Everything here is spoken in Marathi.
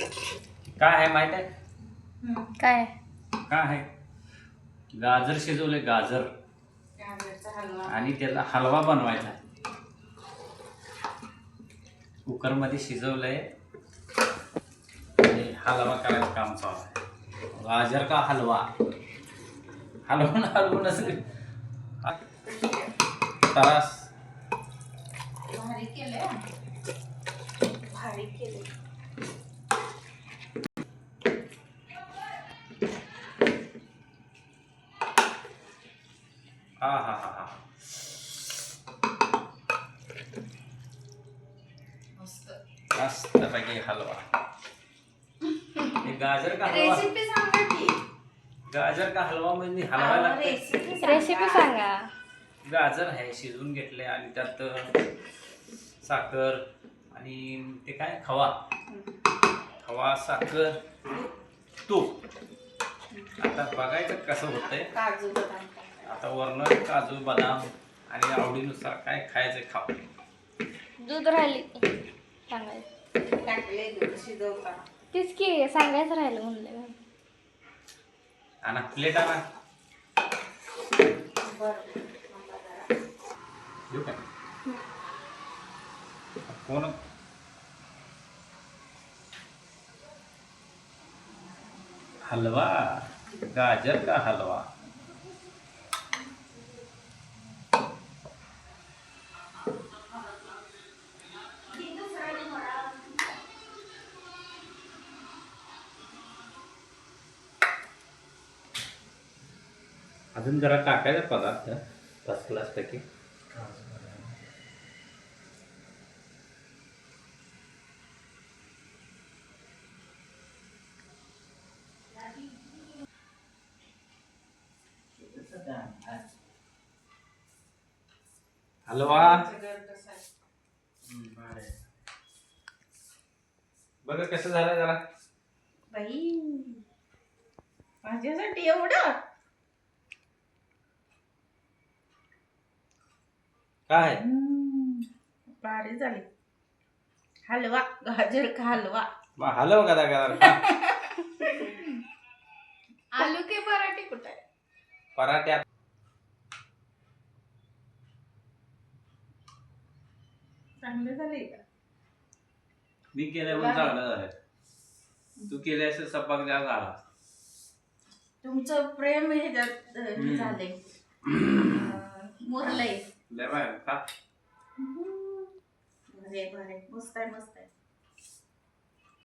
काय आहे माहीत आहे. काय? काय आहे? गाजर शिजवले गाजर. गाजरचा हलवा. आणि त्याचा हलवा बनवायचा. कुकरमध्ये शिजवलंय. आणि हलवा करायचं काम चालू आहे? गाजर का हलवा? हलवून हलवून असं तरास भारी केलंय भारी केलंय हा हा हा हा. मस्त. मस्तपैकी हलवा. हे गाजर का हलवा? रेसिपी सांगा की. गाजर का हलवा म्हणजे हलवा लागते. रेसिपी रेसिपी सांगा. गाजर आहे शिजवून घेतले आणि त्यात साखर आणि ते काय? खवा. खवा साखर तूप. आता बघायचं कसं होतंय. काजू बदाम. आता वरण काजू बदाम आणि आवडीनुसार काय खायचं खाऊ. दूध राहिली. सांगायचं. तीच की सांगायचं राहिलं म्हणलं. आणा प्लेट आणा. कोण? हलवा? गाजर का हलवा? अजून जरा टाकायचा पदार्थ फर्स्ट क्लास पैकी. हलवा बघ कसं कसं झालं जरा. बाई माझ्यासाठी एवढं? काय? भारी झाली. हलवा गाजर का हलवा? मग हलव कदा कदा आलू के पराठे कुठे? आहे पराठ्यात चांगले झाले का? मी केल्यावर चांगलं झालं तू केल्या असं सपाक द्या झाला. तुमचं प्रेम हम्म. झाले मुरलंय. लय बाय का बरे बरे मस्त आहे मस्त आहे